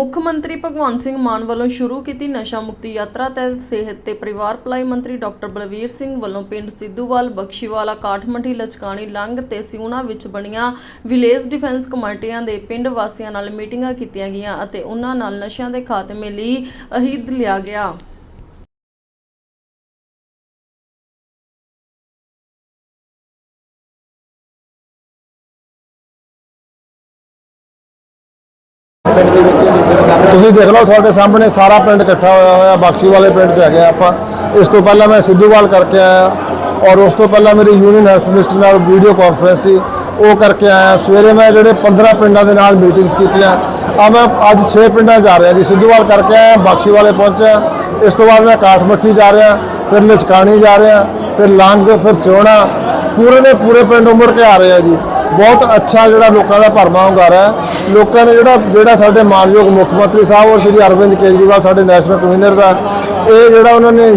ਮੁੱਖ ਮੰਤਰੀ ਭਗਵੰਤ ਸਿੰਘ ਮਾਨ ਵੱਲੋਂ ਸ਼ੁਰੂ ਕੀਤੀ ਨਸ਼ਾ ਮੁਕਤੀ ਯਾਤਰਾ ਤਹਿਤ ਸਿਹਤ ਤੇ ਪਰਿਵਾਰ ਭਲਾਈ ਮੰਤਰੀ ਡਾਕਟਰ ਬਲਵੀਰ ਸਿੰਘ ਵੱਲੋਂ ਪਿੰਡ ਸਿੱਧੂਵਾਲ, ਬਖਸ਼ੀਵਾਲਾ, ਕਾਠਮੰਡੀ, ਲਚਕਾਣੀ ਲੰਘ ਤੇ ਸਿਉਣਾ ਵਿੱਚ ਬਣੀਆਂ ਵਿਲੇਜ ਡਿਫੈਂਸ ਕਮੇਟੀਆਂ ਦੇ ਪਿੰਡ ਵਾਸੀਆਂ ਨਾਲ ਮੀਟਿੰਗਾਂ ਕੀਤੀਆਂ ਗਈਆਂ ਅਤੇ ਉਹਨਾਂ ਨਾਲ ਨਸ਼ਿਆਂ ਦੇ ਖਾਤਮੇ ਲਈ ਅਹਿਦ ਲਿਆ ਗਿਆ। ਤੁਸੀਂ ਦੇਖ ਲਓ ਤੁਹਾਡੇ ਸਾਹਮਣੇ ਸਾਰਾ ਪਿੰਡ ਇਕੱਠਾ ਹੋਇਆ ਹੋਇਆ, ਬਖਸ਼ੀ ਵਾਲੇ ਪਿੰਡ 'ਚ ਹੈਗੇ ਆਪਾਂ। ਇਸ ਤੋਂ ਪਹਿਲਾਂ ਮੈਂ ਸਿੱਧੂਵਾਲ ਕਰਕੇ ਆਇਆ ਔਰ ਉਸ ਤੋਂ ਪਹਿਲਾਂ ਮੇਰੀ ਯੂਨੀਅਨ ਹੈਲਥ ਮਿਨਿਸਟਰ ਨਾਲ ਵੀਡੀਓ ਕਾਨਫਰੰਸ ਸੀ। ਉਹ ਕਰਕੇ ਆਇਆ। ਸਵੇਰੇ ਮੈਂ ਜਿਹੜੇ 15 ਪਿੰਡਾਂ ਦੇ ਨਾਲ ਮੀਟਿੰਗਸ ਕੀਤੀਆਂ। ਆ ਮੈਂ ਅੱਜ 6 ਪਿੰਡਾਂ ਜਾ ਰਿਹਾ ਜੀ। ਸਿੱਧੂਵਾਲ ਕਰਕੇ ਆਇਆ, ਬਖਸ਼ੀ ਵਾਲੇ ਪਹੁੰਚਿਆ। ਇਸ ਤੋਂ ਬਾਅਦ ਮੈਂ ਕਾਠਮੱਠੀ ਜਾ ਰਿਹਾ, ਫਿਰ ਲਚਕਾਣੀ ਜਾ ਰਿਹਾ, ਫਿਰ ਲੰਗ, ਫਿਰ ਸਿਉਣਾ। ਪੂਰੇ ਦੇ ਪੂਰੇ ਪਿੰਡ ਉਮੜ ਕੇ ਆ ਰਹੇ ਆ ਜੀ। ਬਹੁਤ ਅੱਛਾ ਜਿਹੜਾ ਲੋਕਾਂ ਦਾ ਭਰਮਾ ਹੁੰਗਾਰਾ ਹੈ। ਲੋਕਾਂ ਨੇ ਜਿਹੜਾ ਜਿਹੜਾ ਸਾਡੇ ਮਾਨਯੋਗ ਮੁੱਖ ਮੰਤਰੀ ਸਾਹਿਬ ਔਰ ਸ਼੍ਰੀ ਅਰਵਿੰਦ ਕੇਜਰੀਵਾਲ ਸਾਡੇ ਨੈਸ਼ਨਲ ਕਨਵੀਨਰ ਦਾ, ਇਹ ਜਿਹੜਾ ਉਹਨਾਂ ਨੇ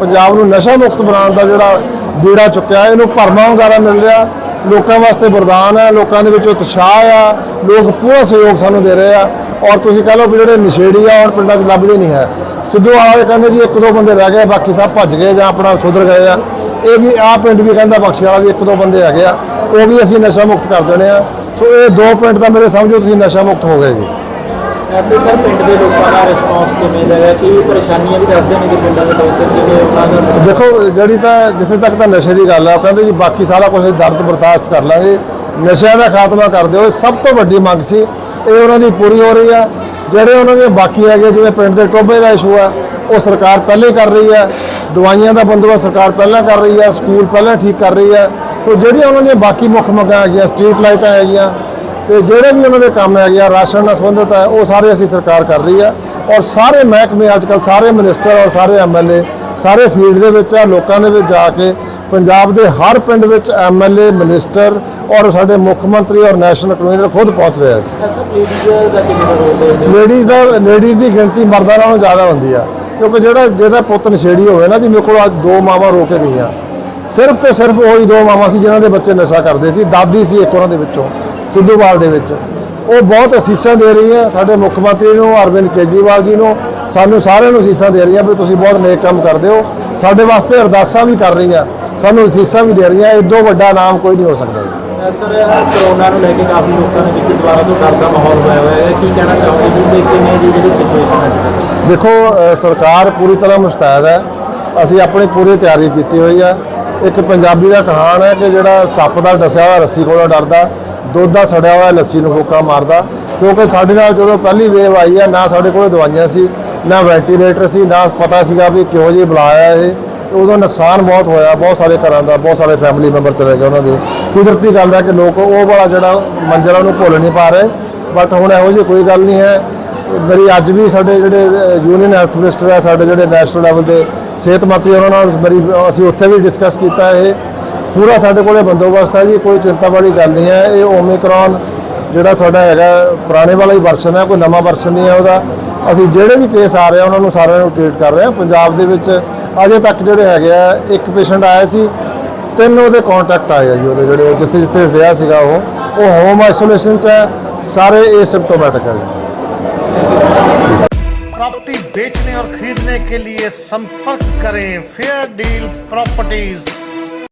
ਪੰਜਾਬ ਨੂੰ ਨਸ਼ਾ ਮੁਕਤ ਬਣਾਉਣ ਦਾ ਜਿਹੜਾ ਬੀੜਾ ਚੁੱਕਿਆ, ਇਹਨੂੰ ਭਰਮਾ ਹੁੰਗਾਰਾ ਮਿਲ ਰਿਹਾ। ਲੋਕਾਂ ਵਾਸਤੇ ਵਰਦਾਨ ਹੈ, ਲੋਕਾਂ ਦੇ ਵਿੱਚ ਉਤਸ਼ਾਹ ਆ, ਲੋਕ ਪੂਰਾ ਸਹਿਯੋਗ ਸਾਨੂੰ ਦੇ ਰਹੇ ਆ। ਔਰ ਤੁਸੀਂ ਕਹ ਲਓ ਵੀ ਜਿਹੜੇ ਨਸ਼ੇੜੀ ਆ ਹੁਣ ਪਿੰਡਾਂ 'ਚ ਲੱਭਦੇ ਨਹੀਂ ਹੈ। ਸਿੱਧੂ ਵਾਲੇ ਕਹਿੰਦੇ ਜੀ, ਇੱਕ ਦੋ ਬੰਦੇ ਰਹਿ ਗਏ, ਬਾਕੀ ਸਭ ਭੱਜ ਗਏ ਜਾਂ ਆਪਣਾ ਸੁਧਰ ਗਏ ਆ। ਇਹ ਵੀ ਆਹ ਪਿੰਡ ਵੀ ਕਹਿੰਦਾ ਬਖਸ਼ੀ ਵਾਲਾ ਵੀ ਇੱਕ ਦੋ ਬੰਦੇ ਹੈਗੇ ਆ ਉਹ ਵੀ ਅਸੀਂ ਨਸ਼ਾ ਮੁਕਤ ਕਰ ਦੇਣੇ ਆ। ਸੋ ਇਹ ਦੋ ਪਿੰਡ ਤਾਂ ਮੇਰੇ ਸਮਝੋ ਤੁਸੀਂ ਨਸ਼ਾ ਮੁਕਤ ਹੋ ਗਏ ਜੀ। ਤੇ ਸਰ ਪਿੰਡ ਦੇ ਲੋਕਾਂ ਦਾ ਰਿਸਪੌਂਸ ਕਿਵੇਂ ਦਾ ਹੈ ਕੀ ਪਰੇਸ਼ਾਨੀਆਂ ਵੀ ਦੱਸਦੇ ਨੇ ਕਿ ਪਿੰਡਾਂ ਦੇ ਲੋਕ ਕਿਵੇਂ ਉਹਨਾਂ ਦਾ ਦੇਖੋ ਜਿਹੜੀ ਤਾਂ ਜਿੱਥੇ ਤੱਕ ਤਾਂ ਨਸ਼ੇ ਦੀ ਗੱਲ ਆ ਉਹ ਕਹਿੰਦੇ ਜੀ ਬਾਕੀ ਸਾਰਾ ਕੁਝ ਦਰਦ ਬਰਦਾਸ਼ਤ ਕਰ ਲਾਂਗੇ। ਨਸ਼ਿਆਂ ਦਾ ਖਾਤਮਾ ਕਰ ਦਿਓ ਸਭ ਤੋਂ ਵੱਡੀ ਮੰਗ ਸੀ ਇਹ ਉਹਨਾਂ ਦੀ ਪੂਰੀ ਹੋ ਰਹੀ ਆ। ਜਿਹੜੇ ਉਹਨਾਂ ਦੇ ਬਾਕੀ ਹੈਗੇ, ਜਿਵੇਂ ਪਿੰਡ ਦੇ ਟੋਬੇ ਦਾ ਇਸ਼ੂ ਆ, ਉਹ ਸਰਕਾਰ ਪਹਿਲੇ ਕਰ ਰਹੀ ਹੈ ਦਵਾਈਆਂ ਦਾ ਬੰਦੋਬਸਤ ਸਰਕਾਰ ਪਹਿਲਾਂ ਕਰ ਰਹੀ ਹੈ ਸਕੂਲ ਪਹਿਲਾਂ ਠੀਕ ਕਰ ਰਹੀ ਹੈ ਤੇ ਜਿਹੜੀਆਂ ਉਹਨਾਂ ਦੀਆਂ ਬਾਕੀ ਮੁੱਖ ਮੰਗਾਂ ਹੈਗੀਆਂ ਸਟਰੀਟ ਲਾਈਟਾਂ ਹੈਗੀਆਂ, ਤੇ ਜਿਹੜੇ ਵੀ ਉਹਨਾਂ ਦੇ ਕੰਮ ਹੈਗੇ ਆ, ਰਾਸ਼ਨ ਨਾਲ ਸੰਬੰਧਿਤ ਹੈ ਉਹ ਸਾਰੇ ਅਸੀਂ ਸਰਕਾਰ ਕਰ ਰਹੀ ਹੈ ਔਰ ਸਾਰੇ ਮਹਿਕਮੇ ਅੱਜ ਕੱਲ੍ਹ ਸਾਰੇ ਮਿਨਿਸਟਰ ਔਰ ਸਾਰੇ ਐਮਐਲਏ ਸਾਰੇ ਫੀਲਡ ਦੇ ਵਿੱਚ ਆ, ਲੋਕਾਂ ਦੇ ਵਿੱਚ ਜਾ ਕੇ ਪੰਜਾਬ ਦੇ ਹਰ ਪਿੰਡ ਵਿੱਚ ਐਮਐਲਏ ਮਿਨਿਸਟਰ ਔਰ ਸਾਡੇ ਮੁੱਖ ਮੰਤਰੀ ਔਰ ਨੈਸ਼ਨਲ ਕਨਵੀਨਰ ਖੁਦ ਪਹੁੰਚ ਰਹੇ ਆ। ਲੇਡੀਜ਼ ਦਾ ਲੇਡੀਜ਼ ਦਾ ਲੇਡੀਜ਼ ਦੀ ਗਿਣਤੀ ਮਰਦਾਂ ਨਾਲੋਂ ਜ਼ਿਆਦਾ ਹੁੰਦੀ ਆ ਕਿਉਂਕਿ ਜਿਹੜਾ ਜਿਹਦਾ ਪੁੱਤ ਨਸ਼ੇੜੀ ਹੋਵੇ ਨਾ ਜੀ ਮੇਰੇ ਕੋਲ ਅੱਜ ਦੋ ਮਾਵਾਂ ਰੋ ਕੇ ਗਈਆਂ। ਸਿਰਫ ਤੇ ਸਿਰਫ ਉਹੀ ਦੋ ਮਾਵਾਂ ਸੀ ਜਿਨ੍ਹਾਂ ਦੇ ਬੱਚੇ ਨਸ਼ਾ ਕਰਦੇ ਸੀ ਦਾਦੀ ਸੀ ਇੱਕ ਉਹਨਾਂ ਦੇ ਵਿੱਚੋਂ ਸਿੱਧੂਵਾਲ ਦੇ ਵਿੱਚ। ਉਹ ਬਹੁਤ ਅਸੀਸਾਂ ਦੇ ਰਹੀ ਹੈ ਸਾਡੇ ਮੁੱਖ ਮੰਤਰੀ ਨੂੰ ਅਰਵਿੰਦ ਕੇਜਰੀਵਾਲ ਜੀ ਨੂੰ ਸਾਨੂੰ ਸਾਰਿਆਂ ਨੂੰ ਅਸੀਸਾਂ ਦੇ ਰਹੀਆਂ ਵੀ ਤੁਸੀਂ ਬਹੁਤ ਨੇਕ ਕੰਮ ਕਰਦੇ ਹੋ। ਸਾਡੇ ਵਾਸਤੇ ਅਰਦਾਸਾਂ ਵੀ ਕਰ ਰਹੀਆਂ ਸਾਨੂੰ ਅਸੀਸਾਂ ਵੀ ਦੇ ਰਹੀਆਂ ਇਦੋਂ ਵੱਡਾ ਨਾਮ ਕੋਈ ਨਹੀਂ ਹੋ ਸਕਦਾ ਸਰ ਕਰੋਨਾ ਨੂੰ ਲੈ ਕੇ ਕਾਫੀ ਲੋਕਾਂ ਦੇ ਵਿੱਚ ਦੁਬਾਰਾ ਤੋਂ ਡਰ ਦਾ ਮਾਹੌਲ ਹੋਇਆ ਹੋਇਆ ਹੈ। ਕੀ ਕਹਿਣਾ ਚਾਹੋਗੇ ਜੀ? ਤੇ ਕਿਵੇਂ ਦੀ ਜਿਹੜੀ ਸਿਚੁਏਸ਼ਨ ਹੈ ਦੇਖੋ ਸਰਕਾਰ ਪੂਰੀ ਤਰ੍ਹਾਂ ਮੁਸਤੈਦ ਹੈ। ਅਸੀਂ ਆਪਣੀ ਪੂਰੀ ਤਿਆਰੀ ਕੀਤੀ ਹੋਈ ਹੈ ਇੱਕ ਪੰਜਾਬੀ ਦਾ ਕਹਾਣ ਹੈ ਕਿ ਜਿਹੜਾ ਸੱਪ ਦਾ ਡਸਿਆ ਹੋਇਆ, ਰੱਸੀ ਕੋਲੋਂ ਡਰਦਾ, ਦੁੱਧ ਦਾ ਸੜਿਆ ਹੋਇਆ, ਲੱਸੀ ਨੂੰ ਫੋਕਾ ਮਾਰਦਾ। ਕਿਉਂਕਿ ਸਾਡੇ ਨਾਲ ਜਦੋਂ ਪਹਿਲੀ ਵੇਵ ਆਈ ਹੈ, ਨਾ ਸਾਡੇ ਕੋਲ ਦਵਾਈਆਂ ਸੀ, ਨਾ ਵੈਂਟੀਲੇਟਰ ਸੀ, ਨਾ ਪਤਾ ਸੀਗਾ ਵੀ ਕਿਹੋ ਜਿਹੀ ਬੁਲਾਇਆ ਇਹ। ਉਦੋਂ ਨੁਕਸਾਨ ਬਹੁਤ ਹੋਇਆ, ਬਹੁਤ ਸਾਰੇ ਘਰਾਂ ਦਾ, ਬਹੁਤ ਸਾਰੇ ਫੈਮਿਲੀ ਮੈਂਬਰ ਚਲੇ ਗਏ ਉਹਨਾਂ ਦੇ। ਕੁਦਰਤੀ ਗੱਲ ਹੈ ਕਿ ਲੋਕ ਉਹ ਵਾਲਾ ਜਿਹੜਾ ਮੰਜ਼ਰ ਆ ਉਹਨੂੰ ਭੁੱਲ ਨਹੀਂ ਪਾ ਰਹੇ। ਬਟ ਹੁਣ ਇਹੋ ਜਿਹੀ ਕੋਈ ਗੱਲ ਨਹੀਂ ਹੈ। ਮੇਰੀ ਅੱਜ ਵੀ ਸਾਡੇ ਜਿਹੜੇ ਯੂਨੀਅਨ ਹੈਲਥ ਮਿਨਿਸਟਰ ਹੈ, ਸਾਡੇ ਜਿਹੜੇ ਨੈਸ਼ਨਲ ਲੈਵਲ ਦੇ ਸਿਹਤ ਮੰਤਰੀ ਉਹਨਾਂ ਨਾਲ ਮੇਰੀ, ਅਸੀਂ ਉੱਥੇ ਵੀ ਡਿਸਕਸ ਕੀਤਾ ਇਹ। ਪੂਰਾ ਸਾਡੇ ਕੋਲੇ ਬੰਦੋਬਸਤ ਹੈ ਜੀ, ਕੋਈ ਚਿੰਤਾ ਵਾਲੀ ਗੱਲ ਨਹੀਂ ਹੈ। ਇਹ ਓਮਿਕਰੋਨ ਜਿਹੜਾ ਤੁਹਾਡਾ ਹੈਗਾ, ਪੁਰਾਣੇ ਵਾਲਾ ਹੀ ਵਰਸ਼ਨ ਹੈ, ਕੋਈ ਨਵਾਂ ਵਰਸ਼ਨ ਨਹੀਂ ਹੈ ਉਹਦਾ। ਅਸੀਂ ਜਿਹੜੇ ਵੀ ਕੇਸ ਆ ਰਹੇ ਆ, ਉਹਨਾਂ ਨੂੰ ਸਾਰਿਆਂ ਨੂੰ ਟ੍ਰੀਟ ਕਰ ਰਹੇ ਹਾਂ। ਪੰਜਾਬ ਦੇ ਵਿੱਚ ਅਜੇ ਤੱਕ ਜਿਹੜੇ ਹੈਗੇ ਆ, ਇੱਕ ਪੇਸ਼ੈਂਟ ਆਇਆ ਸੀ, ਤਿੰਨ ਉਹਦੇ ਕੰਟੈਕਟ ਆਏ ਆ ਜੀ ਉਹਦੇ ਜਿਹੜੇ ਜਿੱਥੇ ਜਿੱਥੇ ਰਿਹਾ ਸੀਗਾ ਉਹ। ਉਹ ਹੋਮ ਆਈਸੋਲੇਸ਼ਨ 'ਚ ਹੈ ਸਾਰੇ ਐਸਿਮਟੋਮੈਟਿਕ ਹੈ प्रॉपर्टी बेचने और खरीदने के लिए संपर्क करें फेयर डील प्रॉपर्टीज